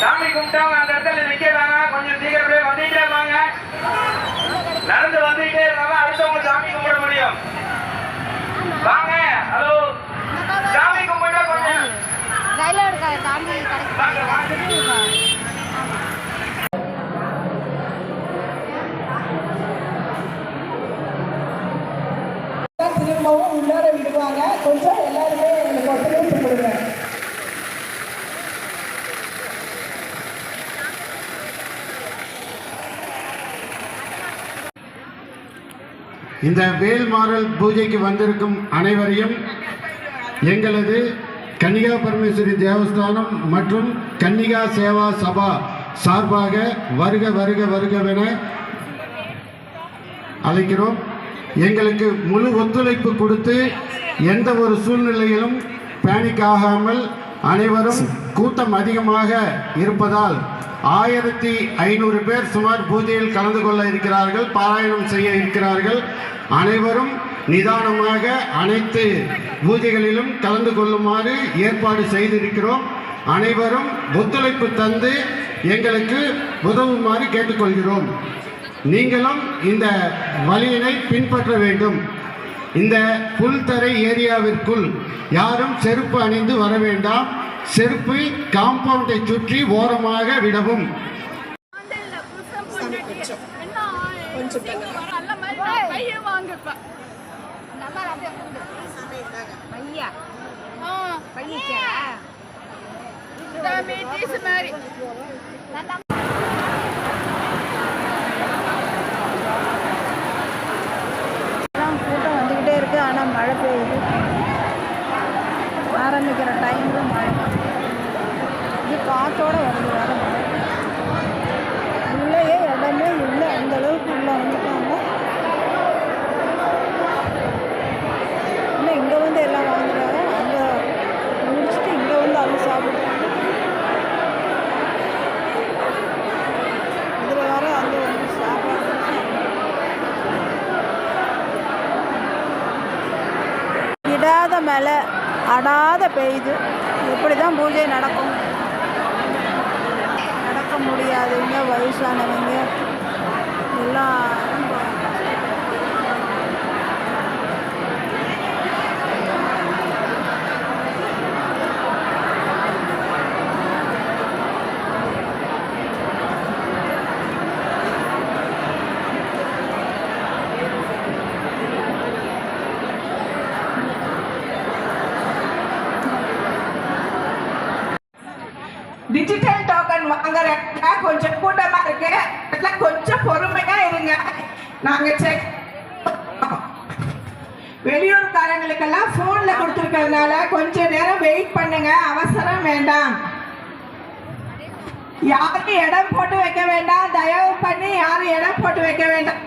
சாமி கும்பிட்டவங்க அந்த இடத்துல நிக்க வேணாம். கொஞ்சம் சீக்கிரம் வந்துட்டே வாங்க நடந்து வந்துட்டே அடுத்தவங்க சாமி கும்பிட முடியும். வாங்க ஹலோ. சாமி கும்பிட்டா கொஞ்சம் ரயில எடுக்க தாண்டி வாங்க வாங்க. கிடைக்கும் திரும்பவும் உள்ளார விடுவாங்க. கொஞ்சம் எல்லாருமே எங்களுக்கு ஒத்துழைப்பு கொடுங்க. இந்த வேல்மாறல் பூஜைக்கு வந்திருக்கும் அனைவரையும் எங்களது கன்னிகா பரமேஸ்வரி தேவஸ்தானம் மற்றும் கன்னிகா சேவா சபா சார்பாக வருக வருக வருகவென அழைக்கிறோம். எங்களுக்கு முழு ஒத்துழைப்பு கொடுத்து எந்த ஒரு சூழ்நிலையிலும் பேனிக் ஆகாமல் அனைவரும் கூட்டம் அதிகமாக இருப்பதால் ஆயிரத்தி ஐநூறு பேர் சுமார் பூஜையில் கலந்து கொள்ள இருக்கிறார்கள் பாராயணம் செய்ய இருக்கிறார்கள். அனைவரும் நிதானமாக அனைத்து பூஜைகளிலும் கலந்து கொள்ளுமாறு ஏற்பாடு செய்திருக்கிறோம். அனைவரும் ஒத்துழைப்பு தந்து எங்களுக்கு உதவுமாறு கேட்டுக்கொள்கிறோம். நீங்களும் இந்த வழியினை பின்பற்ற வேண்டும். இந்த புல்தரை ஏரியாவிற்குள் யாரும் செருப்பு அணிந்து வர வேண்டாம். செருப்பு காம்பவுண்டை சுற்றி ஓரமாக விடவும். நம்பர் அப்படியே கொண்டு பையா பையா எல்லாம் கூட்டம் வந்துக்கிட்டே இருக்குது ஆனால் மழை பெய்யுது ஆரம்பிக்கிற டைமில் மழை இது காற்றோட வருது வர மழை இடமே இல்லை அந்த அளவுக்கு உள்ளே வந்துட்டாங்க. இன்னும் இங்கே வந்து எல்லாம் வாங்குறாங்க. அங்கே முடிச்சுட்டு இங்கே வந்து அவங்க சாப்பிடுறாங்க. இதில் வர அந்த வந்து சாப்பாடு. விடாத மழை பெய்யுது எப்படி தான் பூஜை நடக்கும். நடக்க முடியாதவங்க வயசானவங்க. எல்லாம் நாங்க செக் வெளியூர்காரங்களுக்கெல்லாம் போன்ல கொடுத்துருக்கறதுனால கொஞ்ச நேரம் வெயிட் பண்ணுங்க. அவசரம் வேண்டாம். யாரும் இடம் போட்டு வைக்க வேண்டாம். தயவு பண்ணி யாரும் இடம் போட்டு வைக்க வேண்டாம்.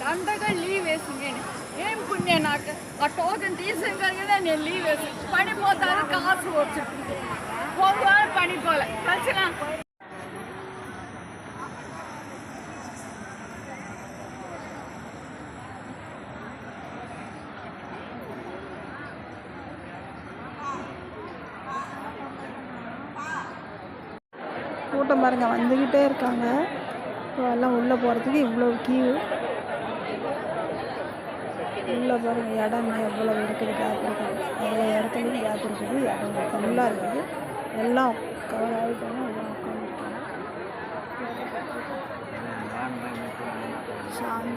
దండగా లీవ్ వేసింది. ఏం పుణ్యం నాకు? ఆ టోకెన్ తీసుకెళ్ళగానే నేను లీవ్ వేసి పడిపోతాను కాసు వచ్చు போன வாரம் போல. கழிச்சலாம் கூட்டம் பாருங்க வந்துக்கிட்டே இருக்காங்க. இப்போ எல்லாம் உள்ளே போகிறதுக்கு இவ்வளோ கியூ உள்ளே பாருங்கள் இடம் எவ்வளோ இருக்குது கேப் இருக்குது அவ்வளோ இடத்துலையும் கேப் இருக்குது இடம் ஃபுல்லாக இருக்குது. எல்லாம் கவர் ஆகிட்டாங்க எல்லாம் உட்காந்துட்டாங்க சாமி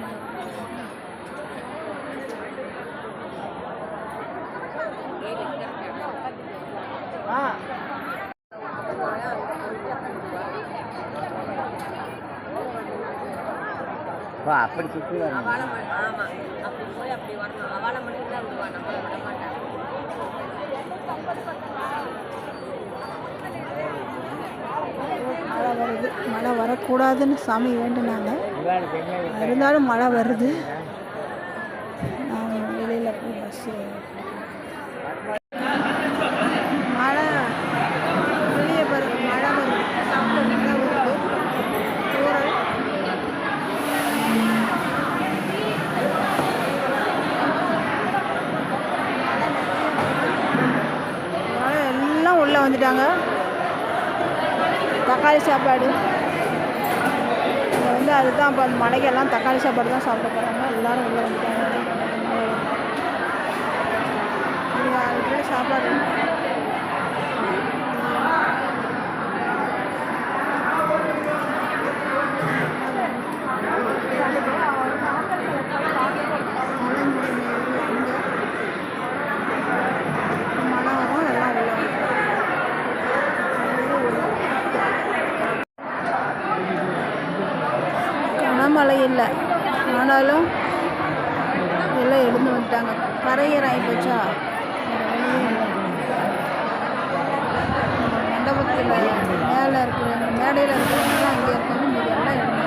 அப்படி சுற்றி வரணும் ஆமாம் அப்படி போய் அப்படி வரணும். அவளை மட்டும் தான் விடுவான் நம்மளை விட மாட்டான். மழை வருது. மழை வரக்கூடாதுன்னு சாமி வேண்டுனாங்க. இருந்தாலும் மழை வருது. தக்காளி சாப்பாடு. வந்து அதுதான் இப்போ அந்த மலைக்கெல்லாம் தக்காளி சாப்பாடு தான் சாப்பிட போகிறாங்க எல்லோரும் உள்ளே வந்துட்டாங்க. சாப்பாடு மேலே இருக்கிறவங்க மேடையில் இருக்கிறவங்க அங்கே இருக்கவங்க மீதி எல்லாம்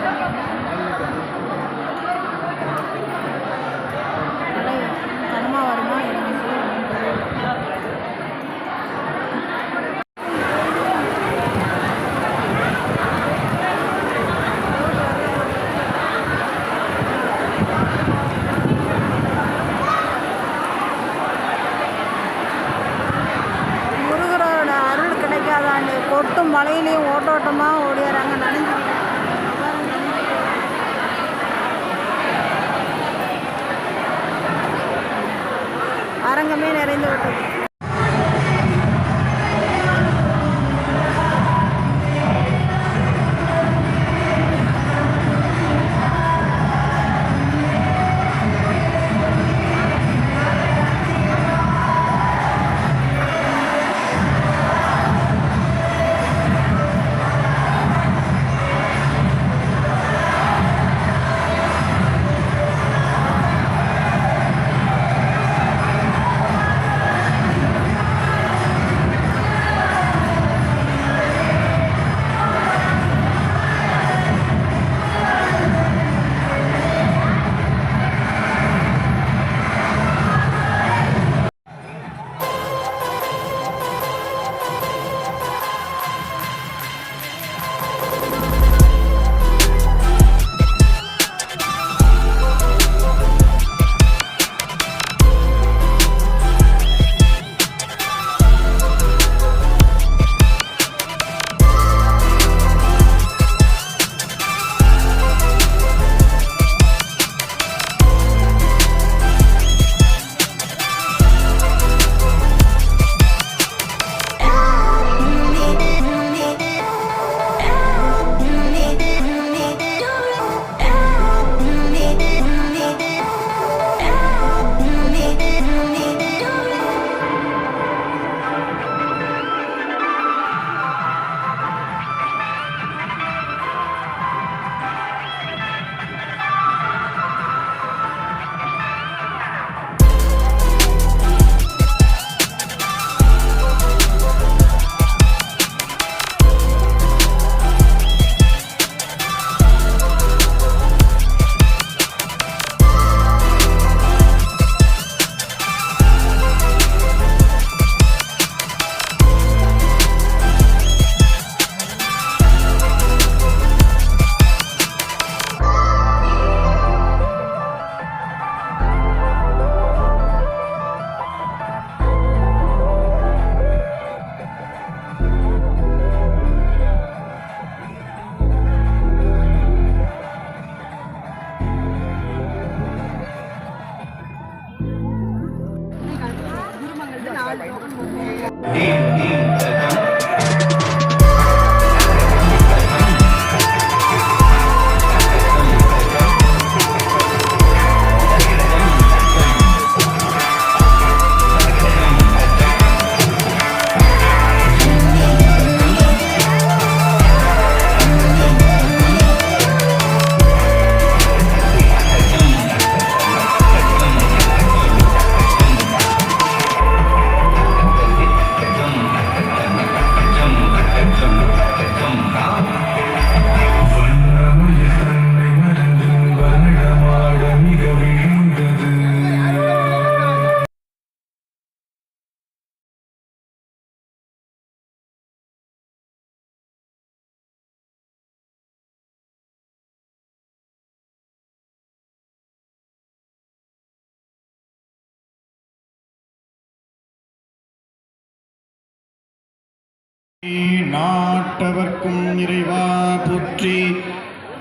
நாட்டவர்க்கும் இறைவா போற்றி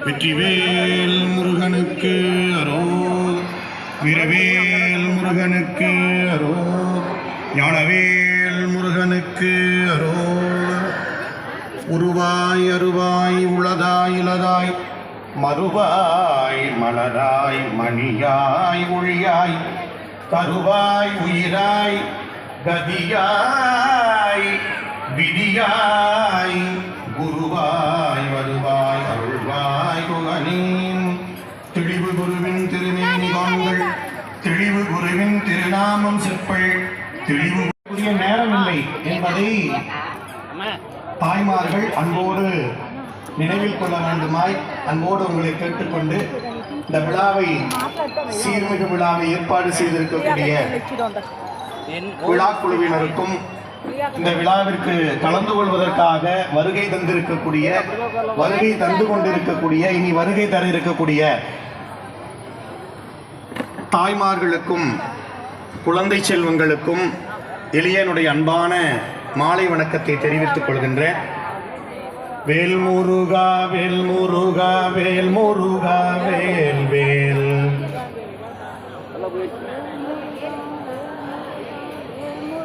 வெற்றிவேல் முருகனுக்கு அரோ வீரவேல் முருகனுக்கு அரோ ஞானவேல் முருகனுக்கு அரோ உருவாய் அருவாய் உளதாய் இலதாய் மறுவாய் மலராய் மணியாய் ஒழியாய் கருவாய் உயிராய் கதியாய் விதியாய் குருவாய் வருவாய் அருள்வாய் குகனீன் தெளிவு குருவின் திருமேனி காண்கள் தெளிவு குருவின் திருநாமம் செப்பள் தெளிவு உரிய நேரமில்லை என்பதை தாய்மார்கள் அன்போடு நினைவில் கொள்ள வேண்டுமாய் அன்போடு உங்களை கேட்டுக்கொண்டு இந்த விழாவை சீர்மிகு விழாவை ஏற்பாடு செய்திருக்கக்கூடிய விழா குழுவினருக்கும் இந்த விழாவிற்கு கலந்து கொள்வதற்காக வருகை தந்திருக்கக்கூடிய வருகை தந்து கொண்டிருக்கக்கூடிய இனி வருகை தர இருக்கக்கூடிய தாய்மார்களுக்கும் குழந்தை செல்வங்களுக்கும் எளியனுடைய அன்பான மாலை வணக்கத்தை தெரிவித்துக் கொள்கின்றேன். வேல் முருகா வேல் முருகா வேல் முருகா வேல்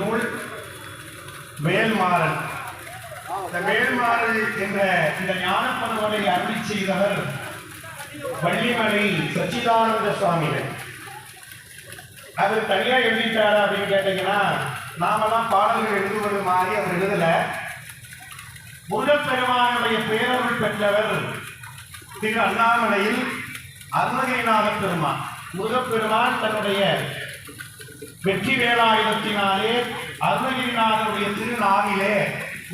நூல் மேல்மாறன். இந்த மேல்மாறன் என்ற இந்த ஞானப்பருவனை அருளி செய்தவர் வள்ளிமலை சச்சிதானந்த சுவாமிகள். அது தனியா எழுதிட்டாரா அப்படின்னு கேட்டீங்கன்னா நாமெல்லாம் பாடல்கள் எழுதுவது மாதிரி அவர் எழுதல. முருகப்பெருமானுடைய பேரருள் பெற்றவர் திரு அண்ணாமலையில் அருணகிரிநாத பெருமான் முருகப்பெருமான் தன்னுடைய வெற்றி வேலாயுதத்தினாலே அருணகிரிநாதனுடைய திருநாவிலே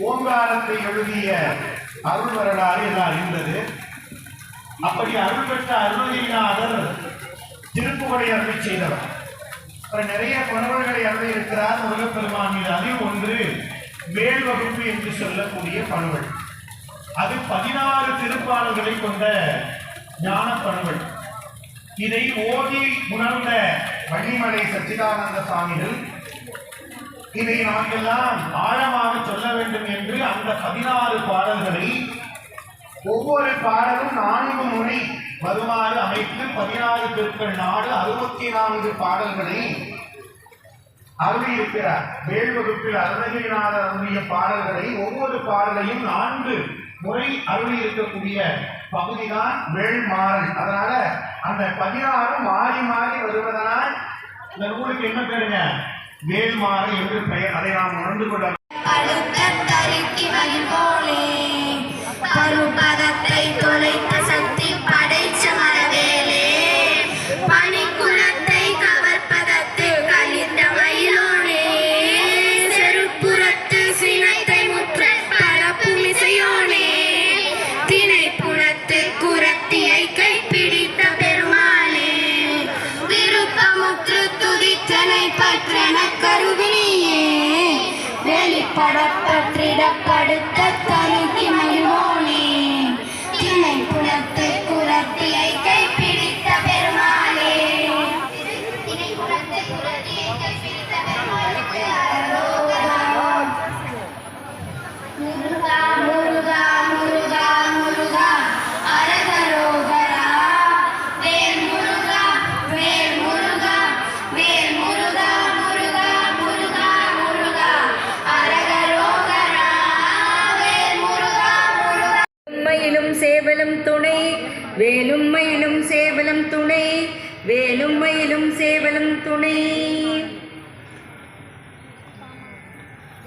ஓங்காரத்தை எழுதிய அருள் வரலாறு எல்லாம் அறிந்தது அப்படி அருள் பெற்ற அருணகிரிநாதர் திருப்புகளை அருளி செய்தவர். அப்புறம் நிறைய பணுவல்களை அருளி இருக்கிறார் முருகப்பெருமான் மீது அதில் ஒன்று வேல் வகுப்பு என்று சொல்லக்கூடிய பணுவல். அது பதினாறு திருப்பாளர்களை கொண்ட ஞான பணுவல் இதை ஓதி உணர்ந்த வள்ளிமலை சச்சிதானந்த சுவாமிகள் இதை நமக்கெல்லாம் ஆழமாக சொல்ல வேண்டும் என்று அந்த பதினாறு பாடல்களை ஒவ்வொரு பாடலும் நான்கு முறை வருமாறு அமைத்து பதினாறு திருக்கள் நாடு அறுபத்தி நான்கு பாடல்களை அருளியிருக்கிறார் வேல் வகுப்பில் அருணகிரிநாதர் அருளிய பாடல்களை ஒவ்வொரு பாடலையும் நான்கு முறை அருளியிருக்கக்கூடிய பகுதிதான் வேள்மாறல். அதனால அந்த பதினாறு மாறி மாறி வருவதனால் இந்த நூலுக்கு என்ன பேருங்க? வேல்மாறு என்று பெயர். அதை நாம் உணர்ந்து கொள்ள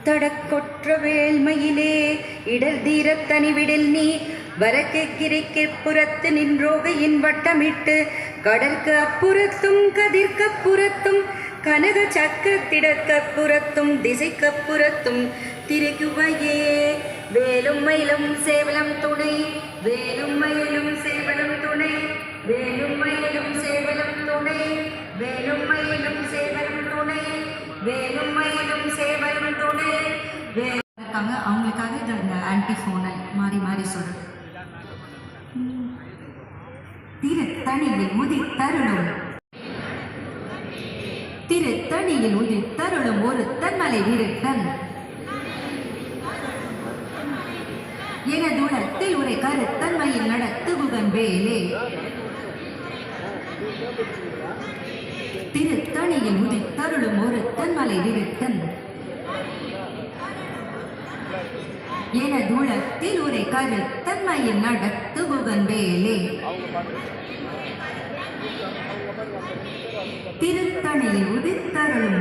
தடக்கொற்ற வேல்மயிலே இடர் தீரத் தனிவிடில் நீ வரக்கு கிரிக்கு புறத்து நின்றோகையின் வட்டமிட்டு கடற்கு அப்புறத்தும் கதிர்க்கப்புறத்தும் கனக சக்கத்திடக்கப்புறத்தும் திசைக்கப்புறத்தும் புறத்தும் திருகுவையே வேலும் மயிலும் சேவலம் துணை வேலும் மயிலும் சேவலம் துணை வேலும் மயிலும் சேவலம் துணை வேலும் மயிலும் சேவலம் துணை. வேலும் மயிலும் சேவலும் துணை இருக்காங்க. அவங்களுக்காக இது இந்த ஆன்டிஃபோனல் மாறி மாறி சொல்றது திருத்தணியில் உதித்தருளும் திருத்தணியில் உதித்தருளும் ஒரு தன்மலை விருத்தன் எனதுளத்தில் உரை கருத்தன்மையில் நடத்துகுகன் வேலே. திருத்தணியில் உதித்தருளும் ஒரு தன்மலை விருத்தன். எனது எனதுளத்தில் உரை கருத்தன்மையில் நடத்துகுகன் வேலே. திருத்தணியில் உதித்தருளும்